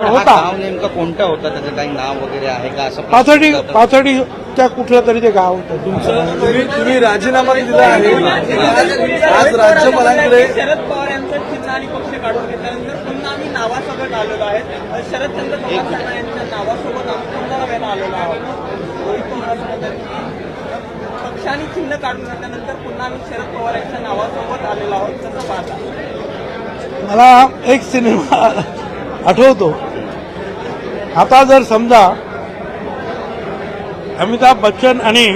हा होता. नेमका कोणता होता? त्याचं काही नाव वगैरे आहे का? असं पाथर्डी पाथर्डीच्या कुठलं तरी ते गाव होतं. तुमचं तुम्ही तुम्ही राजीनामा दिला आहे. आज राज्यपालांकडे शरद पवार यांचं चिन्ह आणि पक्ष काढून घेतल्यानंतर पुन्हा आम्ही नावासोबत आलेलो आहे शरदचंद्र पवार साहेब यांच्या नावासोबत आम्ही पुन्हा नव्यानं आलेलो आहोत. रोहित पवार असं म्हणतात की पक्ष आणि चिन्ह काढून घेतल्यानंतर पुन्हा आम्ही शरद पवार यांच्या नावासोबत आलेलो आहोत. कसं पाहता. मला एक सिनेमा आठवतो. आता जर समजा अमिताभ बच्चन आणि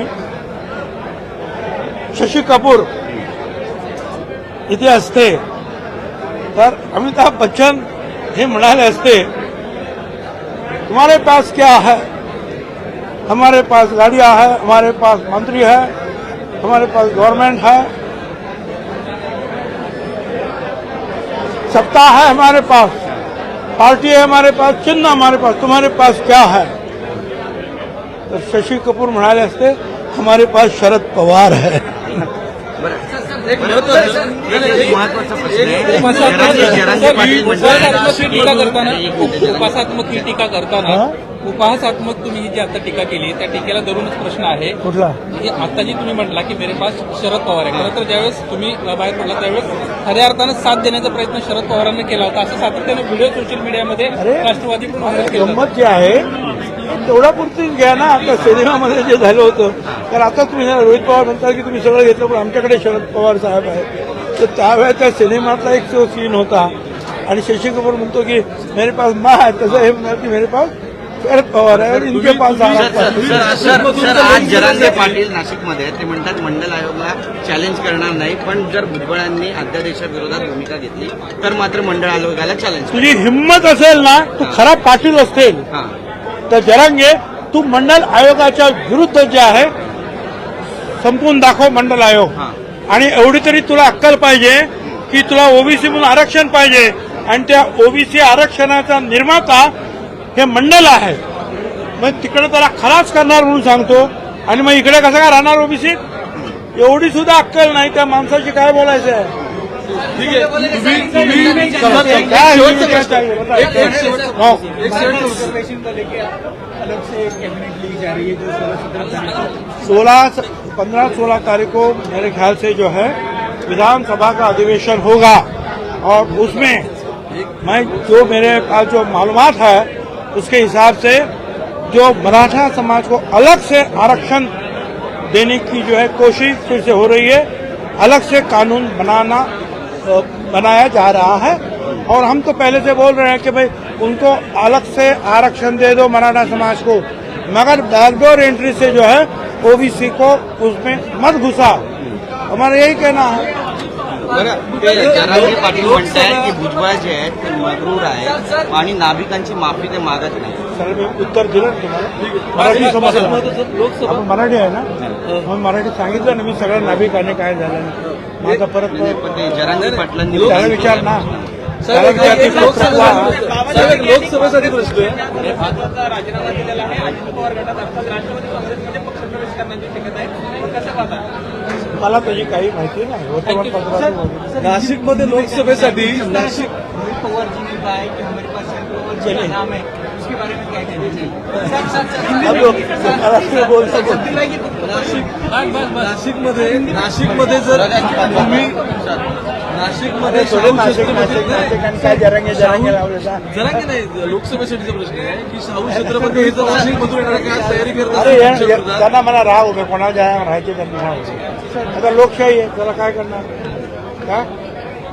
शशी कपूर इथे असते तर अमिताभ बच्चन हे म्हणाले असते तुम्हारे पास क्या है? हमारे पास गाड़ियां है हमारे पास मंत्री है हमारे पास गवर्नमेंट है। सत्ता है हमारे पास। पार्टी है हमारे पास चिन्ह हमारे पास तुम्हारे पास क्या है तर शशी कपूर म्हणाले असते हमारे पास शरद पवार है एक महत्त्वाचा प्रश्न आहे जरांगे- ही टीका करताना उपहासात्मक तुम्ही ही जी आता टीका केली त्या टीकेला धरूनच प्रश्न आहे. कुठला? की आता जी तुम्ही म्हटला की मेरे पास शरद पवार आहे. खरं तर ज्यावेळेस तुम्ही बाहेर पडला त्यावेळेस खऱ्या अर्थानं साथ देण्याचा प्रयत्न शरद पवारांनी केला होता. असं सातत्याने व्हिडिओ सोशल मीडियामध्ये अरे, राष्ट्रवादी. गंमत जी आहे तेवढा पुरतीच घ्या ना. आता सिनेमामध्ये जे झालं होतं तर आता तुम्ही रोहित पवार म्हणता की तुम्ही सगळं घेतलं पण आमच्याकडे शरद पवार साहेब आहेत. तर त्यावेळेस त्या सिनेमातला एक सीन होता. आणि शशी कपूर म्हणतो की मेरे पास माँ है तसं हे म्हणणार की मेरे पास इनके पास सर, सर, सर, आज जरांगे पाटील नाशिकमध्ये. ते म्हणतात मंडल आयोगला चॅलेंज करणार नाही पण जर भुजबळांनी अध्यादेशाविरोधात भूमिका घेतली तर मात्र मंडळ आयोगाला चॅलेंज तुझी हिंमत असेल ना तू खरा पाटील असतील. हा. तर जरांगे तू मंडल आयोगाच्या विरुद्ध जे आहे संपवून दाखव मंडल आयोग. आणि एवढी तरी तुला अक्कल पाहिजे की तुला ओबीसी म्हणून आरक्षण पाहिजे. आणि त्या ओबीसी आरक्षणाचा निर्माता हे मंडल आहे. मग तिकडे त्याला खलास करणार म्हणून सांगतो. आणि मग इकडे कसं काय राहणार ओबीसी? एवढी सुद्धा अक्कल नाही त्या माणसाची काय बोलायचं आहे? ठीक आहे. तुम्ही हो. है सोलह पंद्रह सोलह तारीख को मेरे ख्याल से जो है विधानसभा का अधिवेशन होगा। और उसमें मैं जो मेरे पास जो मालूमात है उसके हिसाब से जो मराठा समाज को अलग से आरक्षण देने की जो है कोशिश फिर से हो रही है, अलग से कानून बनाना बनाया जा रहा है। और हम तो पहले से बोल रहे हैं कि भाई, उनको अलग से आरक्षण दे दो मराठा समाज को। मगर बैकडोर एंट्री से जो है, ओबीसी को उसमें मत घुसा हमारा यही कहना है। जरांगे पाटील म्हणतायत की भुजबळ जे आहेत ते मगरूर आहेत आणि नाभिकांची माफी ते मागत नाही सर मी उत्तर दिलं मराठी आपण मराठी आहे ना? मग मराठी सांगितलं ना मी सगळं नाभिकाने काय झालं माझा परत म्हणजे जरांगे पाटलांनी विचार ना. लोकसभेसाठी प्रश्न आहे. भाजपचा राजीनामा दिलेला आहे. अजित पवार गटात अर्थात राष्ट्रवादी काँग्रेसमध्ये पक्षप्रवेश करण्याची शक्यता आहे. कसं पाहता? मला त्याची काही माहिती नाही. वर्तमानपत्रात नाशिकमध्ये लोकसभेसाठी नाशिक रोहित पवार जी ने कहा कि हमारे पास शरद पवार जी का नाम उसके बारे में क्या कहना चाहिए? अब लोग महाराष्ट्र बोल. सको नाशिक नाशिकमध्ये नाशिकमध्ये जर तुम्ही नाशिकमध्ये शाहू नाशिक नाशिक नाशिक जरांगे नाही लोकसभेसाठीचा प्रश्न आहे की शाहू छत्रपती हे येणार काय तयारी त्यांना मला राह उभे कोणाला राहायचे त्यांनी आता लोकशाही आहे त्याला काय करणार? का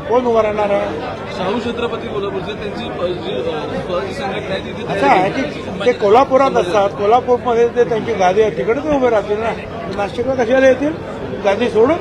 कोण उभं राहणार आहे? शाहू छत्रपती कोल्हापूरचे त्यांची संघटना आहे तिथे ते कोल्हापुरात असतात. कोल्हापूरमध्ये ते त्यांची गादी आहे तिकडे ते उभे राहतील ना. नाशिकला कशाला येतील? गादी सोडून?